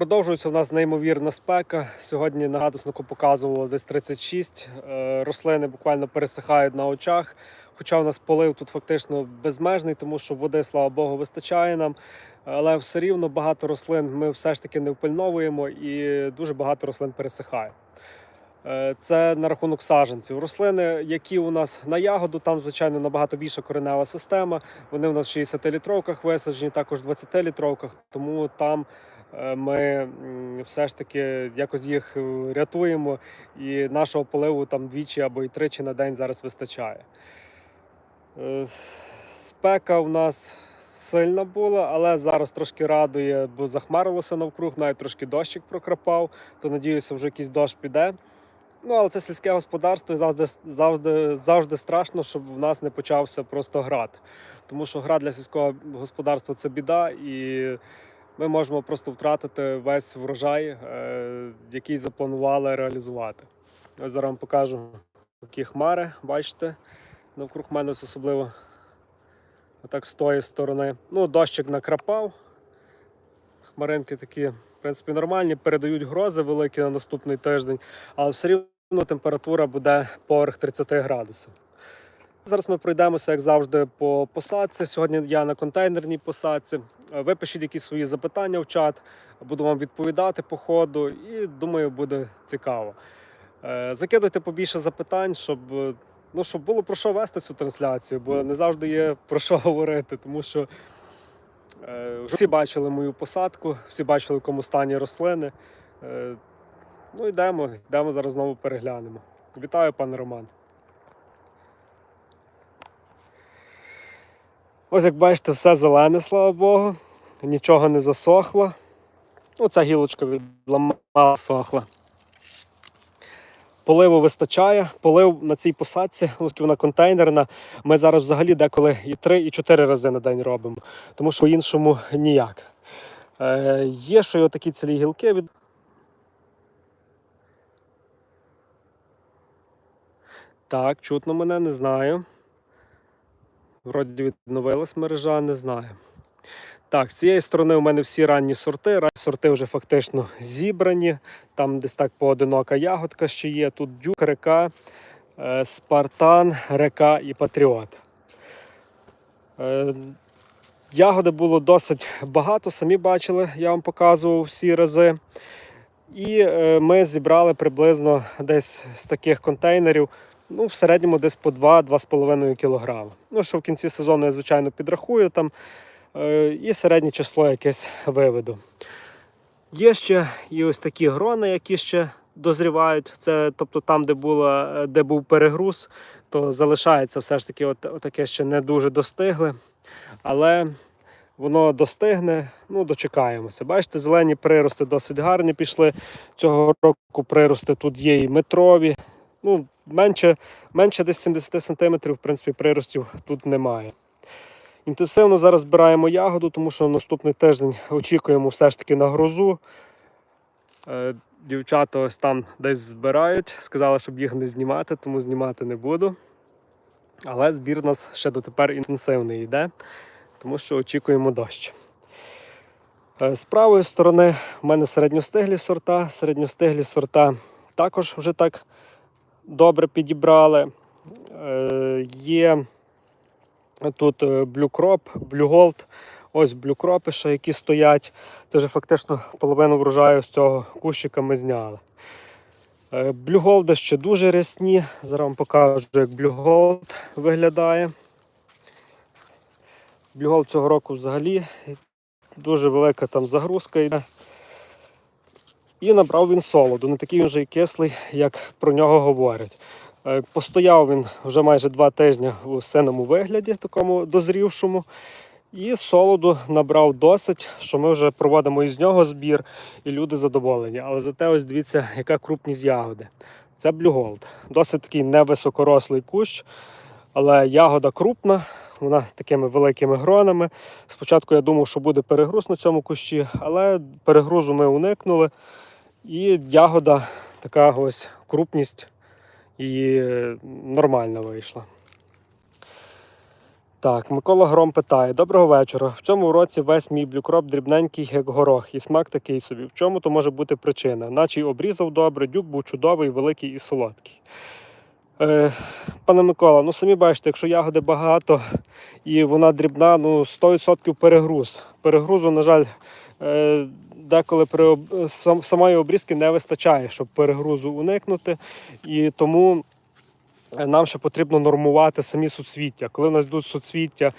Продовжується у нас неймовірна спека. Сьогодні на градуснику показувало десь 36. Е, Рослини буквально пересихають на очах. Хоча у нас полив тут фактично безмежний, тому що води, слава Богу, вистачає нам. Але все рівно багато рослин ми все ж таки не впильновуємо і дуже багато рослин пересихає. Е, Це на рахунок саджанців. Рослини, які у нас на ягоду, там, звичайно, набагато більша коренева система. Вони у нас в 60-літровках висаджені, також в 20-літровках, тому там ми все ж таки якось їх е, рятуємо, і нашого поливу там двічі або й тричі на день зараз вистачає. Е, Спека у нас сильна була, але зараз трошки радує, бо захмарилося навкруг, навіть трошки дощик прокрапав, то надіюся, вже якийсь дощ піде. Ну, але це сільське господарство і завжди, завжди, завжди страшно, щоб в нас не почався просто град. Тому що град для сільського господарства це біда, і ми можемо просто втратити весь врожай, е, який запланували реалізувати. Ось зараз вам покажу такі хмари, бачите, навкруг мене особливо отак з тої сторони. Ну, дощик накрапав. Хмаринки такі, в принципі, нормальні, передають грози великі на наступний тиждень, але все рівно температура буде поверх 30 градусів. Зараз ми пройдемося, як завжди, по посадці. Сьогодні я на контейнерній посадці. Е, Ви пишіть якісь свої запитання в чат, буду вам відповідати по ходу, і думаю, буде цікаво. Е, Закидуйте побільше запитань, щоб, е, ну, щоб було про що вести цю трансляцію, бо не завжди є про що говорити, тому що вже всі бачили мою посадку, всі бачили, в якому стані рослини. Ну, йдемо, йдемо зараз знову переглянемо. Вітаю, пане Роман. Ось як бачите, все зелене, слава Богу. Нічого не засохло. Оця гілочка відламала сохла. Поливу вистачає. Полив на цій посадці, вона контейнерна. Ми зараз взагалі деколи і 3, і 4 рази на день робимо, тому що по-іншому ніяк. Е, є ще й отакі цілі гілки від. Так, чутно мене, не знаю. Вроді відновилась мережа, не знаю. Так, з цієї сторони у мене всі ранні сорти. Сорти вже фактично зібрані. Там десь так поодинока ягодка ще є. Тут дюк, река, е, спартан, река і патріот. Е, Ягоди було досить багато, самі бачили, я вам показував всі рази. І е, ми зібрали приблизно десь з таких контейнерів ну, в середньому десь по 2-2,5 кг. Ну, що в кінці сезону я, звичайно, підрахую там е, і середнє число якесь виведу. Є ще і ось такі грони, які ще дозрівають. Це тобто там, де, була, де був перегруз, то залишається все ж таки от, отаке ще не дуже достигле. Але воно достигне, ну дочекаємося. Бачите, зелені прирости досить гарні пішли. Цього року прирости тут є і метрові. Ну, менше, менше десь 70 см, в принципі, приростів тут немає. Інтенсивно зараз збираємо ягоду, тому що наступний тиждень очікуємо все ж таки на грозу. Е, Дівчата ось там десь збирають. Сказали, щоб їх не знімати, тому знімати не буду. Але збір у нас ще дотепер інтенсивний йде, тому що очікуємо дощ. Е, З правої сторони в мене середньостиглі сорта. Середньостиглі сорта також вже так добре підібрали. Е, Є тут е, Crop, Blue Gold. Ось блюкропи, ще які стоять. Це вже фактично половину врожаю з цього кущика ми зняли. Е, Blue ще дуже рясні. Зараз вам покажу, як Gold виглядає. Blue цього року взагалі дуже велика там загрузка йде. І набрав він солоду, не такий вже й кислий, як про нього говорять. Е, Постояв він вже майже два тижні у синому вигляді, такому дозрівшому. І солоду набрав досить, що ми вже проводимо із нього збір, і люди задоволені. Але зате ось дивіться, яка крупність ягоди. Це Gold. Досить такий невисокорослий кущ, але ягода крупна, вона такими великими гронами. Спочатку я думав, що буде перегруз на цьому кущі, але перегрузу ми уникнули. І ягода така ось крупність і нормальна вийшла. Так, Микола Гром питає: Доброго вечора. В цьому році весь мій блюкроп дрібненький, як горох, і смак такий собі. В чому то може бути причина? Наче й обрізав добре, дюк був чудовий, великий і солодкий. Е, пане Микола, ну самі бачите, якщо ягоди багато і вона дрібна, ну 100% перегруз. Перегрузу, на жаль, е, деколи при самої обрізки не вистачає, щоб перегрузу уникнути. І тому е, нам ще потрібно нормувати самі суцвіття. Коли в нас йдуть суцвіття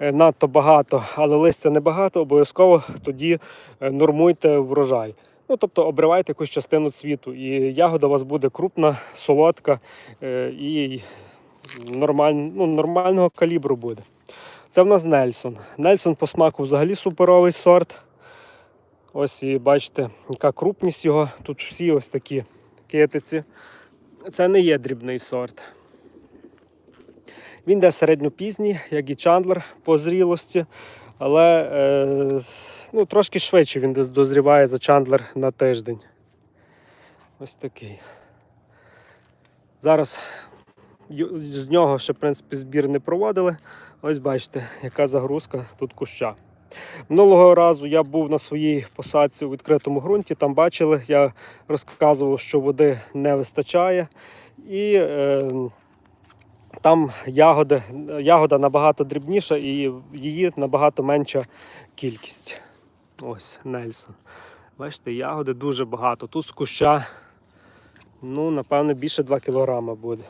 е, надто багато, але листя небагато, обов'язково тоді е, нормуйте врожай. Ну, тобто обривайте якусь частину цвіту, і ягода у вас буде крупна, солодка е, і нормаль, ну, нормального калібру буде. Це в нас Нельсон. Нельсон по смаку взагалі суперовий сорт. Ось і бачите, яка крупність його. Тут всі ось такі китиці. Це не є дрібний сорт. Він йде середньопізній, як і чандлер по зрілості, але е, ну, трошки швидше він дозріває за чандлер на тиждень. Ось такий. Зараз з нього ще в принципі, збір не проводили. Ось бачите, яка загрузка тут куща. Минулого разу я був на своїй посадці у відкритому ґрунті, там бачили, я розказував, що води не вистачає. І е, там ягоди, ягода набагато дрібніша і її набагато менша кількість. Ось Нельсон. Бачите, ягоди дуже багато. Тут з куща, ну, напевно, більше 2 кілограма буде.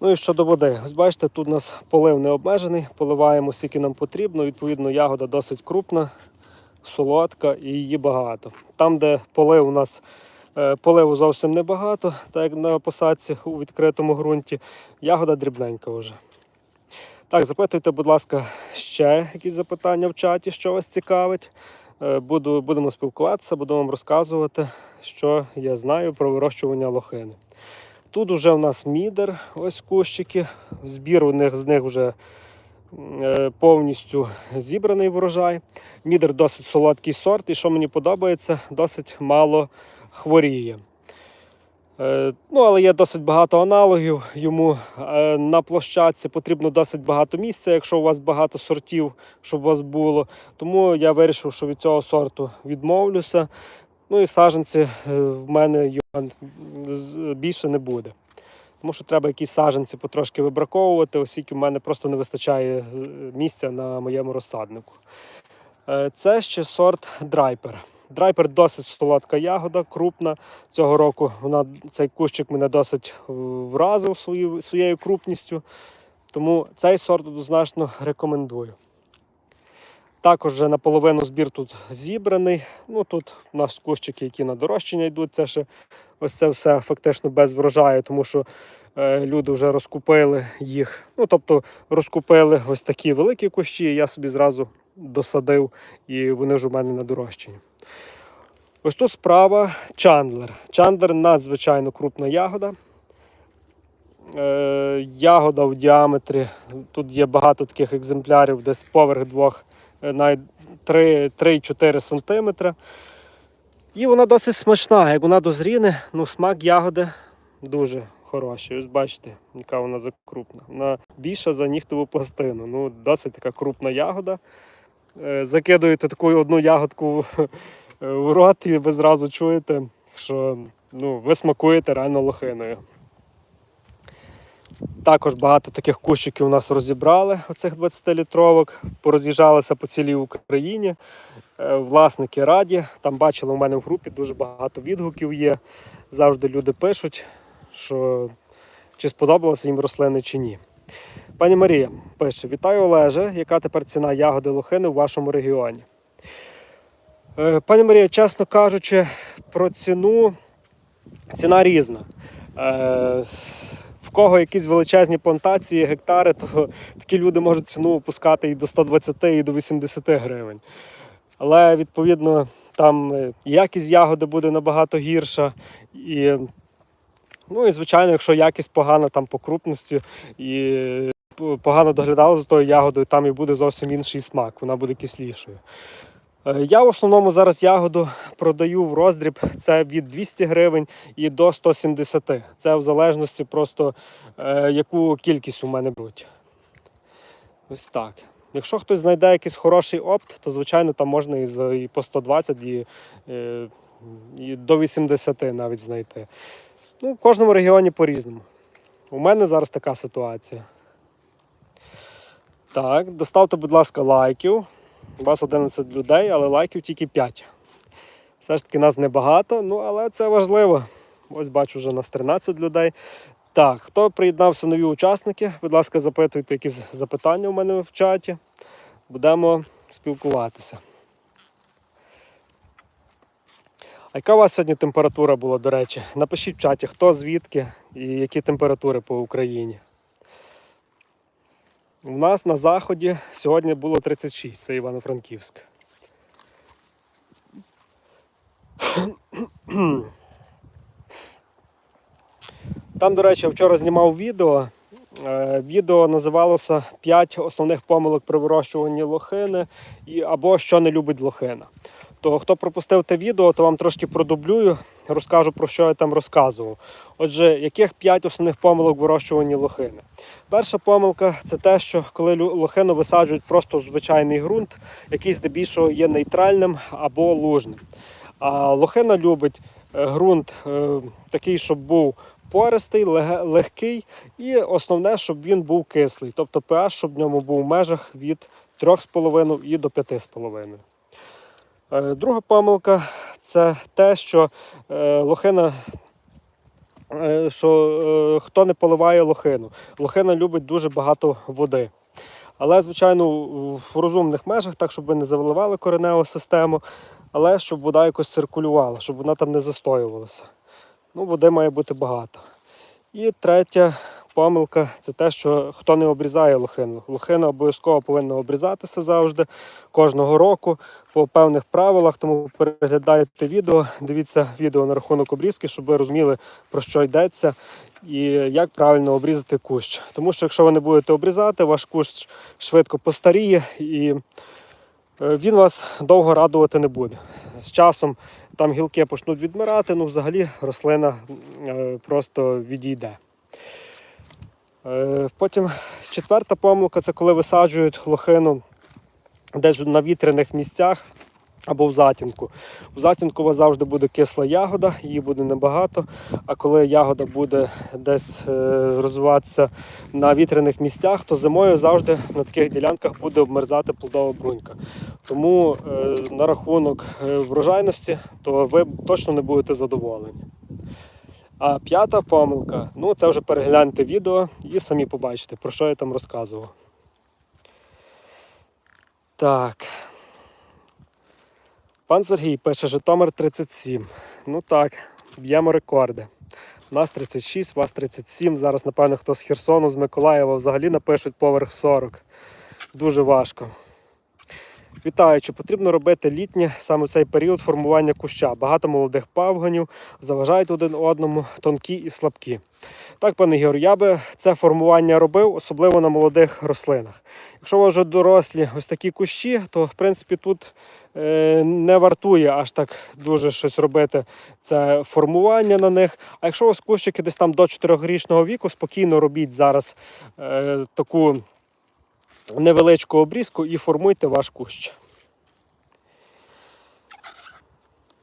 Ну і щодо води, ось бачите, тут у нас полив не обмежений, поливаємо скільки нам потрібно. Відповідно, ягода досить крупна, солодка і її багато. Там, де полив у нас е, поливу зовсім небагато, так як на посадці у відкритому ґрунті, ягода дрібненька вже. Так, запитуйте, будь ласка, ще якісь запитання в чаті, що вас цікавить. Е, Буду, будемо спілкуватися, буду вам розказувати, що я знаю про вирощування лохини. Тут вже в нас мідер, ось кущики. Збір у них з них вже е, повністю зібраний врожай. Мідер досить солодкий сорт, і що мені подобається, досить мало хворіє. Е, Ну, але є досить багато аналогів. Йому е, на площадці потрібно досить багато місця, якщо у вас багато сортів, щоб у вас було. Тому я вирішив, що від цього сорту відмовлюся. Ну і саджанці е, в мене його більше не буде. Тому що треба якісь саджанці потрошки вибраковувати, оскільки в мене просто не вистачає місця на моєму розсаднику. Е, Це ще сорт драйпер. Драйпер досить солодка ягода, крупна. Цього року вона, цей кущик мене досить е, вразив свою, своєю крупністю. Тому цей сорт однозначно рекомендую. Також вже наполовину збір тут зібраний. Ну тут у нас кущики, які на дорощення йдуть. Це ще ось це все фактично без врожаю, тому що е, люди вже розкупили їх. Ну тобто розкупили ось такі великі кущі. Я собі зразу досадив, і вони вже у мене на дорощенні. Ось тут справа Чандлер. Чандлер надзвичайно крупна ягода. Е, ягода в діаметрі. Тут є багато таких екземплярів, десь поверх двох, навіть 3-4 см. І вона досить смачна. Як вона дозріне, ну смак ягоди дуже хороший. Ось бачите, яка вона закрупна. Вона більша за нігтову пластину. Ну, досить така крупна ягода. Е, Закидуєте таку одну ягодку в- рот, і ви зразу чуєте, що ну, ви смакуєте реально лохиною. Також багато таких кущиків у нас розібрали, оцих 20-літровок, пороз'їжджалися по цілій Україні. Е, Власники раді. Там бачили у мене в групі дуже багато відгуків є. Завжди люди пишуть, що чи сподобалися їм рослини чи ні. Пані Марія пише: Вітаю Олеже, яка тепер ціна ягоди лохини в вашому регіоні? Е, Пані Марія, чесно кажучи, про ціну ціна різна. Кого якісь величезні плантації, гектари, то такі люди можуть ціну опускати і до 120, і до 80 гривень. Але відповідно там е, якість ягоди буде набагато гірша. І, ну і звичайно, якщо якість погана там по крупності і е, погано доглядали за тою ягодою, там і буде зовсім інший смак, вона буде кислішою. Е, Я в основному зараз ягоду продаю в роздріб. Це від 200 гривень і до 170. Це в залежності просто е, яку кількість у мене беруть. Ось так. Якщо хтось знайде якийсь хороший опт, то звичайно там можна і, і по 120, і, е, і до 80 навіть знайти. Ну, в кожному регіоні по-різному. У мене зараз така ситуація. Так, доставте, будь ласка, лайків. У вас 11 людей, але лайків тільки 5. Все ж таки нас небагато, ну але це важливо. Ось бачу, вже нас 13 людей. Так, хто приєднався нові учасники, будь ласка, запитуйте якісь запитання у мене в чаті. Будемо спілкуватися. А яка у вас сьогодні температура була, до речі? Напишіть в чаті, хто звідки і які температури по Україні. У нас на заході сьогодні було 36, це Івано-Франківськ. Там, до речі, вчора знімав відео. Е, Відео називалося «5 основних помилок при вирощуванні лохини або що не любить лохина. То хто пропустив те відео, то вам трошки продублюю, розкажу про що я там розказував. Отже, яких 5 основних помилок в вирощуванні лохини? Перша помилка це те, що коли лохину висаджують просто звичайний ґрунт, який здебільшого є нейтральним або лужним. А лохина любить е, ґрунт е, такий, щоб був пористий, легкий, і основне, щоб він був кислий. Тобто pH, щоб в ньому був в межах від 3,5 і до 5,5. Е, Друга помилка це те, що е, лохина, е, що хто не поливає лохину. Лохина любить дуже багато води. Але, звичайно, в розумних межах, так, щоб не заливали кореневу систему, але щоб вода якось циркулювала, щоб вона там не застоювалася. Ну, води має бути багато. І третя помилка це те, що хто не обрізає лохину. Лохина обов'язково повинна обрізатися завжди, кожного року по певних правилах. Тому переглядайте відео, дивіться відео на рахунок обрізки, щоб ви розуміли, про що йдеться і як правильно обрізати кущ. Тому що якщо ви не будете обрізати, ваш кущ швидко постаріє і е, він вас довго радувати не буде. З часом там гілки почнуть відмирати, ну взагалі рослина е, просто відійде. Е, Потім четверта помилка це коли висаджують лохину десь на вітряних місцях або в затінку. В затінку у вас завжди буде кисла ягода, її буде небагато. А коли ягода буде десь е, розвиватися на вітряних місцях, то зимою завжди на таких ділянках буде обмерзати плодова брунька. Тому е, на рахунок врожайності, то ви точно не будете задоволені. А п'ята помилка, ну це вже перегляньте відео і самі побачите, про що я там розказував. Так. Пан Сергій пише Житомир 37. Ну так, б'ємо рекорди. У нас 36, у вас 37. Зараз, напевно, хто з Херсону, з Миколаєва взагалі напишуть поверх 40. Дуже важко. Вітаю, чи потрібно робити літнє саме цей період формування куща? Багато молодих павганів заважають один одному, тонкі і слабкі. Так, пане Ігор, я би це формування робив, особливо на молодих рослинах. Якщо у вас вже дорослі ось такі кущі, то в принципі тут е, не вартує аж так дуже щось робити. Це формування на них. А якщо у вас кущики десь там до 4-річного віку, спокійно робіть зараз е, таку невеличку обрізку і формуйте ваш кущ.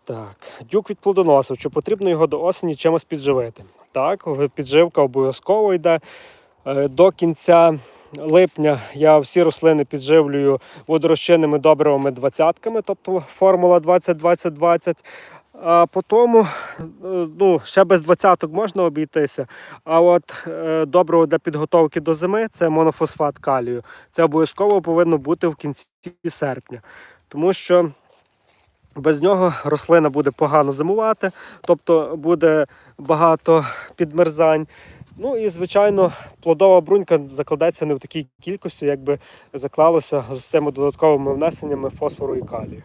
Так, дюк від плодоносів. Чи потрібно його до осені чимось підживити? Так, підживка обов'язково йде. Е, До кінця липня я всі рослини підживлюю водорозчинними добривами двадцятками, тобто формула 20-20-20. А потім е, ну, ще без двадцяток можна обійтися. А от е, добриво для підготовки до зими це монофосфат калію. Це обов'язково повинно бути в кінці серпня. Тому що без нього рослина буде погано зимувати, тобто буде багато підмерзань. Ну і, звичайно, плодова брунька закладеться не в такій кількості, як би заклалося з цими додатковими внесеннями фосфору і калію.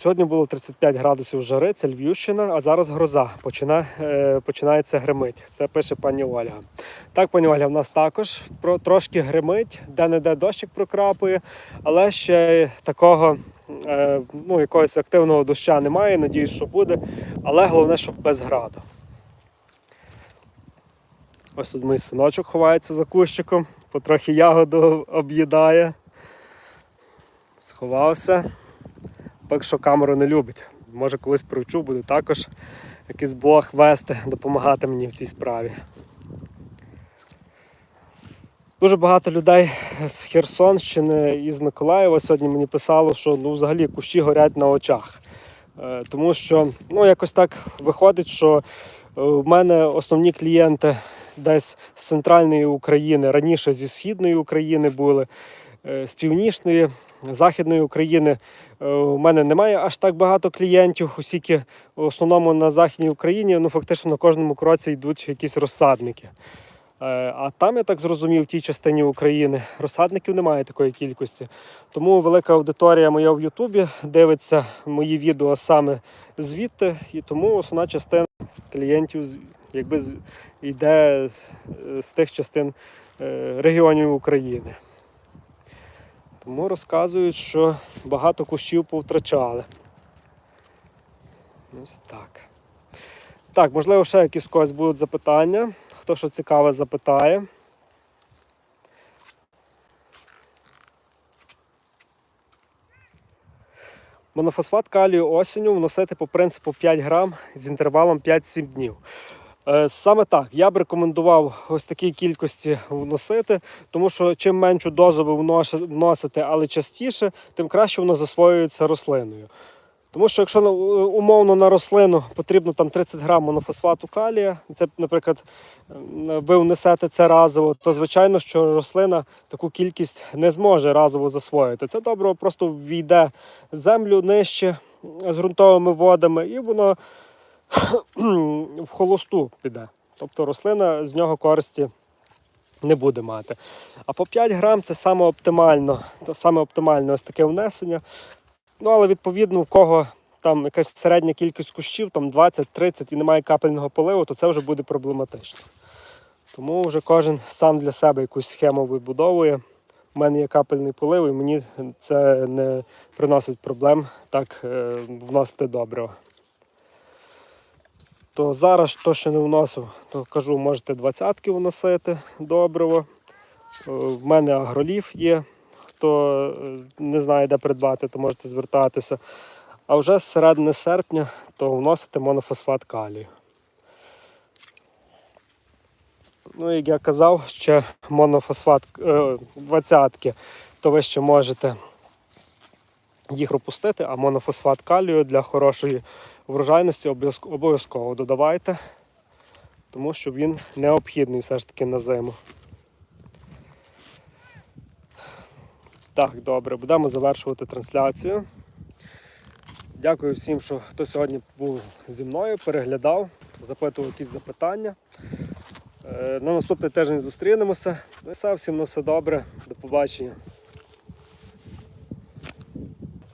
Сьогодні було 35 градусів жари, це Львівщина, а зараз гроза. Почина, е, починається гримить. Це пише пані Ольга. Так, пані Ольга, в нас також про, трошки гримить, де-не-де дощик прокрапує, але ще такого е, ну, якогось активного доща немає. Надіюсь, що буде. Але головне, щоб без граду. Ось тут мій синочок ховається за кущиком, потрохи ягоду об'їдає. Сховався. Поки що камеру не любить. Може колись привчу, буду також якийсь блог вести, допомагати мені в цій справі. Дуже багато людей з Херсонщини і з Миколаєва сьогодні мені писало, що ну, взагалі кущі горять на очах. Е, Тому що ну, якось так виходить, що е, в мене основні клієнти десь з центральної України, раніше зі східної України були, з північної, західної України. Е, У мене немає аж так багато клієнтів, оскільки в основному на Західній Україні ну, фактично на кожному кроці йдуть якісь розсадники. Е, А там, я так зрозумів, в тій частині України розсадників немає такої кількості. Тому велика аудиторія моя в Ютубі дивиться мої відео саме звідти, і тому основна частина клієнтів якби йде з, тих частин е, регіонів України. Тому розказують, що багато кущів повтрачали. Ось так. Так, можливо, ще якісь когось будуть запитання. Хто що цікаве, запитає. Монофосфат калію осінню вносити по принципу 5 грам з інтервалом 5-7 днів. Е, Саме так, я б рекомендував ось такій кількості вносити, тому що чим меншу дозу ви вносите, але частіше, тим краще воно засвоюється рослиною. Тому що якщо умовно на рослину потрібно там 30 грам монофосфату калія, це, наприклад, ви внесете це разово, то звичайно, що рослина таку кількість не зможе разово засвоїти. Це добре просто війде землю нижче з ґрунтовими водами, і воно в холосту піде. Тобто рослина з нього користі не буде мати. А по 5 грам це саме оптимально, саме оптимальне ось таке внесення. Ну, але відповідно, у кого там якась середня кількість кущів, там 20-30 і немає капельного поливу, то це вже буде проблематично. Тому вже кожен сам для себе якусь схему вибудовує. У мене є капельний полив, і мені це не приносить проблем так е, вносити добрива. То зараз, то, що не вносив, то кажу, можете двадцятки вносити добриво. Е, В мене агроліф є. Хто е, не знає, де придбати, то можете звертатися. А вже з середини серпня то вносите монофосфат калію. Ну, як я казав, ще монофосфат е, 20 то ви ще можете їх пропустити, а монофосфат калію для хорошої врожайності обов'язково додавайте, тому що він необхідний все ж таки на зиму. Так, добре, будемо завершувати трансляцію. Дякую всім, що хто сьогодні був зі мною, переглядав, запитував якісь запитання. Е, На наступний тиждень зустрінемося. Ну і все, всім на все добре. До побачення.